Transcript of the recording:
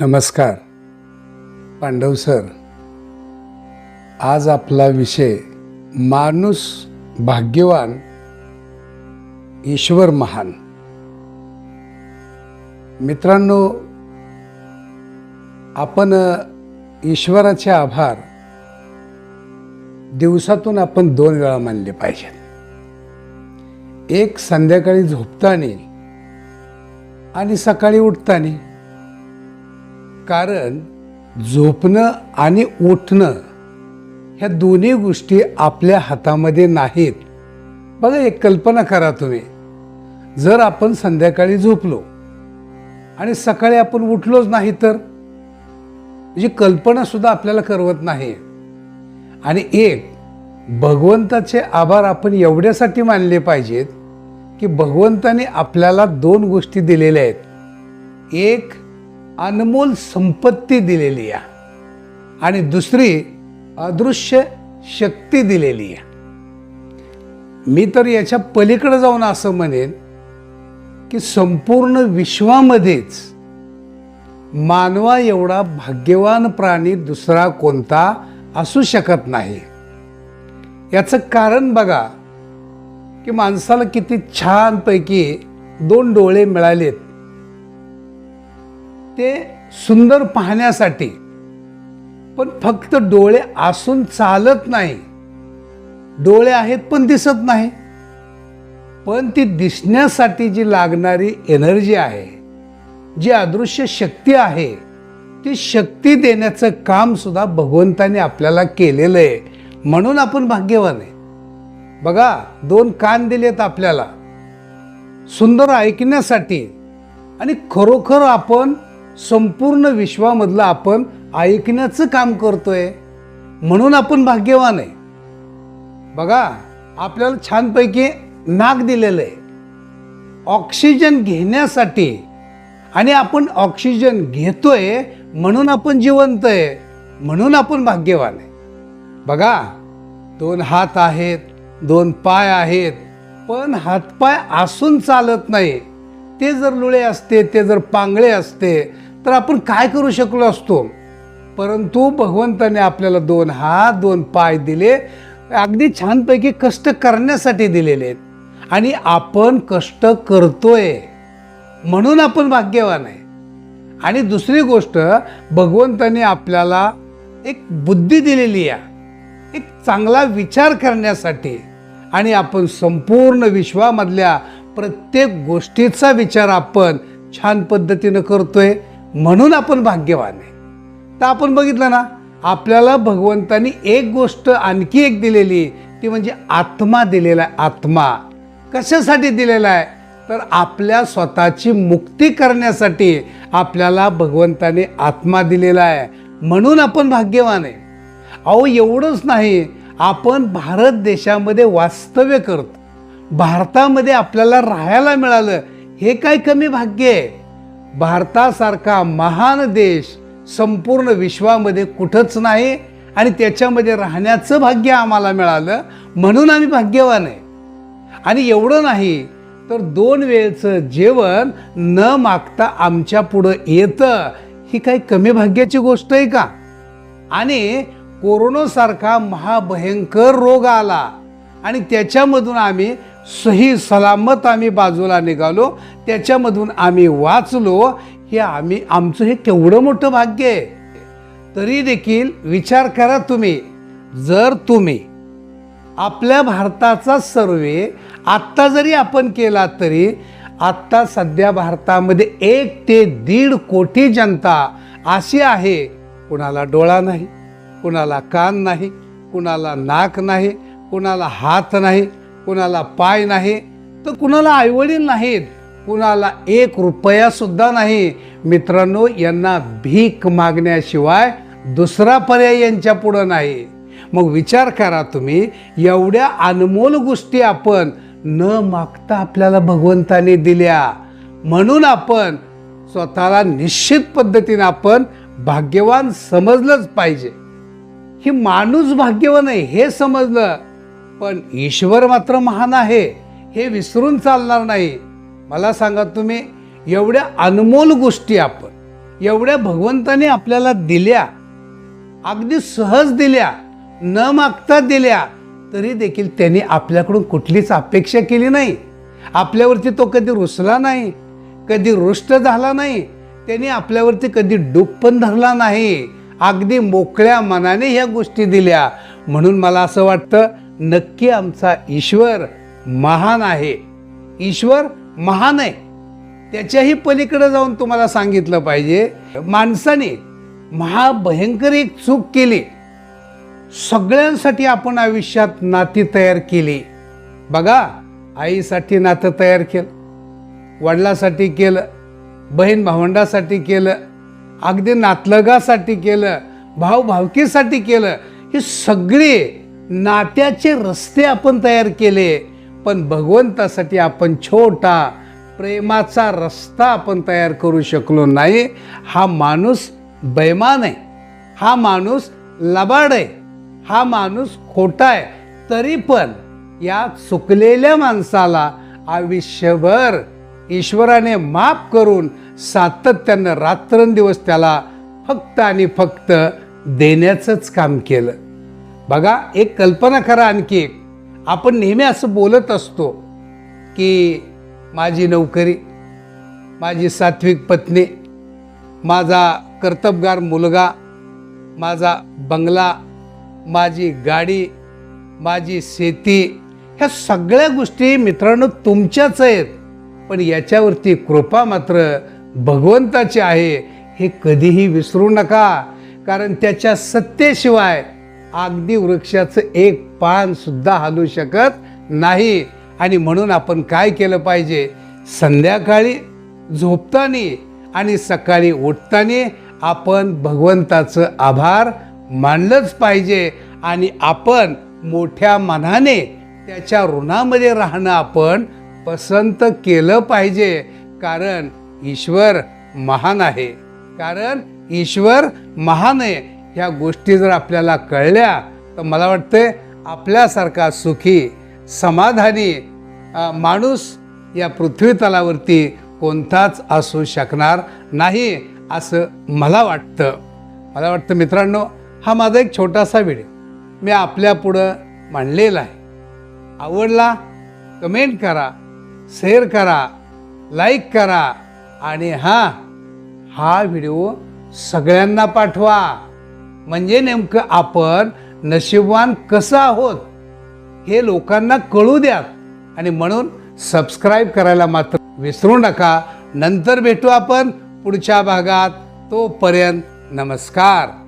नमस्कार. पांडव सर आज आपला विषय माणूस भाग्यवान ईश्वर महान. मित्रांनो आपण ईश्वराचे आभार. दिवसातून आपण दोन वेळा मानले पाहिजेत. एक संध्याकाळी झोपताना आणि सकाळी उठताना कारण झोपणं आणि उठणं ह्या दोन्ही गोष्टी आपल्या हातामध्ये नाहीत. बघा एक कल्पना करा तुम्ही. जर आपण संध्याकाळी झोपलो आणि सकाळी आपण उठलोच नाही तर? म्हणजे कल्पनासुद्धा आपल्याला करवत नाही. आणि एक भगवंताचे आभार आपण एवढ्यासाठी मानले पाहिजेत की भगवंताने आपल्याला दोन गोष्टी दिलेल्या आहेत. एक अनमोल संपत्ती दिलेली आहे. आणि दुसरी अदृश्य शक्ती दिलेली आहे. मी तर याच्या पलीकडे जाऊन असं म्हणेन की संपूर्ण विश्वामध्येच मानवा एवढा भाग्यवान प्राणी दुसरा कोणता असू शकत नाही. याचं कारण बघा की माणसाला किती छानपैकी दोन डोळे मिळालेत. ते सुंदर पाहण्यासाठी. पण फक्त डोळे असून चालत नाही. डोळे आहेत पण दिसत नाही. पण ती दिसण्यासाठी जी लागणारी एनर्जी आहे जी अदृश्य शक्ती आहे ती शक्ती देण्याचं काम सुद्धा भगवंताने आपल्याला केलेलं आहे. म्हणून आपण भाग्यवान आहे. बघा दोन कान दिलेत आपल्याला. सुंदर ऐकण्यासाठी आणि खरोखर आपण संपूर्ण विश्वामधलं आपण ऐकण्याचं काम करतोय. म्हणून आपण भाग्यवान आहे. बघा आपल्याला छानपैकी नाक दिलेलं आहे. ऑक्सिजन घेण्यासाठी आणि आपण ऑक्सिजन घेतोय म्हणून आपण जिवंत आहे. म्हणून आपण भाग्यवान आहे. बघा दोन हात आहेत दोन पाय आहेत पण हातपाय असून चालत नाही. ते जर लुळे असते ते जर पांगळे असते तर आपण काय करू शकलो असतो? परंतु भगवंताने आपल्याला दोन हात दोन पाय दिले. अगदी छानपैकी कष्ट करण्यासाठी दिलेले आहेत. आणि आपण कष्ट करतोय. म्हणून आपण भाग्यवान आहे. आणि दुसरी गोष्ट भगवंताने आपल्याला एक बुद्धी दिलेली आहे. एक चांगला विचार करण्यासाठी. आणि आपण संपूर्ण विश्वामधल्या प्रत्येक गोष्टीचा विचार आपण छान पद्धतीनं करतोय. म्हणून आपण भाग्यवान आहे. तर आपण बघितलं ना आपल्याला भगवंतानी एक गोष्ट आणखी एक दिलेली ती म्हणजे आत्मा दिलेला आहे आत्मा. कशासाठी दिलेला आहे? तर आपल्या स्वतःची मुक्ती करण्यासाठी आपल्याला भगवंताने आत्मा दिलेला आहे. म्हणून आपण भाग्यवान आहे. अहो एवढंच नाही. आपण भारत देशामध्ये वास्तव्य करतो. भारतामध्ये आपल्याला राहायला मिळालं. हे काय कमी भाग्य आहे? भारतासारखा महान देश संपूर्ण विश्वामध्ये कुठंच नाही आणि त्याच्यामध्ये राहण्याचं भाग्य आम्हाला मिळालं म्हणून आम्ही भाग्यवान आहे. आणि एवढं नाही तर दोन वेळचं जेवण न मागता आमच्या पुढं येतं ही काही कमी भाग्याची गोष्ट आहे का? आणि कोरोनासारखा महाभयंकर रोग आला आणि त्याच्यामधून आम्ही सही सलामत आम्ही बाजूला निघालो त्याच्यामधून आम्ही वाचलो हे आम्ही आमचं हे केवढं मोठं भाग्य आहे. तरी देखील विचार करा तुम्ही जर तुम्ही आपल्या भारताचा सर्वे आत्ता जरी आपण केला तरी आत्ता सध्या भारतामध्ये एक ते दीड कोटी जनता अशी आहे कुणाला डोळा नाही कुणाला कान नाही कुणाला नाक नाही कुणाला हात नाही कुणाला पाय नाही तर कुणाला आईवडील नाहीत कुणाला एक रुपया सुद्धा नाही. मित्रांनो यांना भीक मागण्याशिवाय दुसरा पर्याय यांच्या पुढं नाही. मग विचार करा तुम्ही एवढ्या अनमोल गोष्टी आपण न मागता आपल्याला भगवंताने दिल्या. म्हणून आपण स्वतःला निश्चित पद्धतीने आपण भाग्यवान समजलंच पाहिजे. ही माणूस भाग्यवान आहे हे समजलं. पण ईश्वर मात्र महान आहे हे विसरून चालणार नाही. मला सांगा तुम्ही एवढ्या अनमोल गोष्टी आपण एवढ्या भगवंताने आपल्याला दिल्या अगदी सहज दिल्या न मागता दिल्या तरी देखील त्यांनी आपल्याकडून कुठलीच अपेक्षा केली नाही. आपल्यावरती तो कधी रुसला नाही कधी रुष्ट झाला नाही त्यांनी आपल्यावरती कधी डूक पण धरला नाही. अगदी मोकळ्या मनाने ह्या गोष्टी दिल्या. म्हणून मला असं वाटतं नक्की आमचा ईश्वर महान आहे. ईश्वर महान आहे. त्याच्याही पलीकडे जाऊन तुम्हाला सांगितलं पाहिजे माणसाने महाभयंकर एक चूक केली. सगळ्यांसाठी आपण आयुष्यात नाती तयार केली. बघा आईसाठी नातं तयार केलं वडिलासाठी केलं बहीण भावंडासाठी केलं अगदी नातलगासाठी केलं भाऊ भावकीसाठी केलं हे सगळे नात्याचे रस्ते आपण तयार केले पण भगवंतासाठी आपण छोटा प्रेमाचा रस्ता आपण तयार करू शकलो नाही. हा माणूस बैमान आहे. हा माणूस लबाड आहे. हा माणूस खोटा आहे. तरी पण या चुकलेल्या माणसाला आयुष्यभर ईश्वराने माफ करून सातत्यानं रात्रंदिवस त्याला फक्त आणि फक्त देण्याचंच काम केलं. बघा एक कल्पना करा आणखी एक. आपण नेहमी असं बोलत असतो की माझी नोकरी माझी सात्विक पत्नी माझा कर्तबगार मुलगा माझा बंगला माझी गाडी माझी शेती ह्या सगळ्या गोष्टी मित्रांनो तुमच्याच आहेत. पण याच्यावरती कृपा मात्र भगवंताची आहे हे कधीही विसरू नका. कारण त्याच्या सत्तेशिवाय अगदी वृक्षाचं एक पान सुद्धा हलू शकत नाही. आणि म्हणून आपण काय केलं पाहिजे? संध्याकाळी झोपताना आणि सकाळी उठताना आपण भगवंताचं आभार मानलंच पाहिजे. आणि आपण मोठ्या मनाने त्याच्या ऋणामध्ये राहणं आपण पसंत केलं पाहिजे. कारण ईश्वर महान आहे. कारण ईश्वर महान आहे. ह्या गोष्टी जर आपल्याला कळल्या तर मला वाटतंय आपल्यासारखा सुखी समाधानी माणूस या पृथ्वीतलावरती कोणताच असू शकणार नाही असं मला वाटतं. मला वाटतं मित्रांनो हा माझा एक छोटासा व्हिडिओ. मी आपल्या पुढं मांडलेला आहे. आवडला कमेंट करा शेअर करा लाईक करा आणि हां हा व्हिडिओ सगळ्यांना पाठवा. म्हणजे नेमकं आपण नशीबवान कसं आहोत हे लोकांना कळू द्या आणि म्हणून सबस्क्राईब करायला मात्र विसरू नका. नंतर भेटू आपण पुढच्या भागात. तोपर्यंत नमस्कार.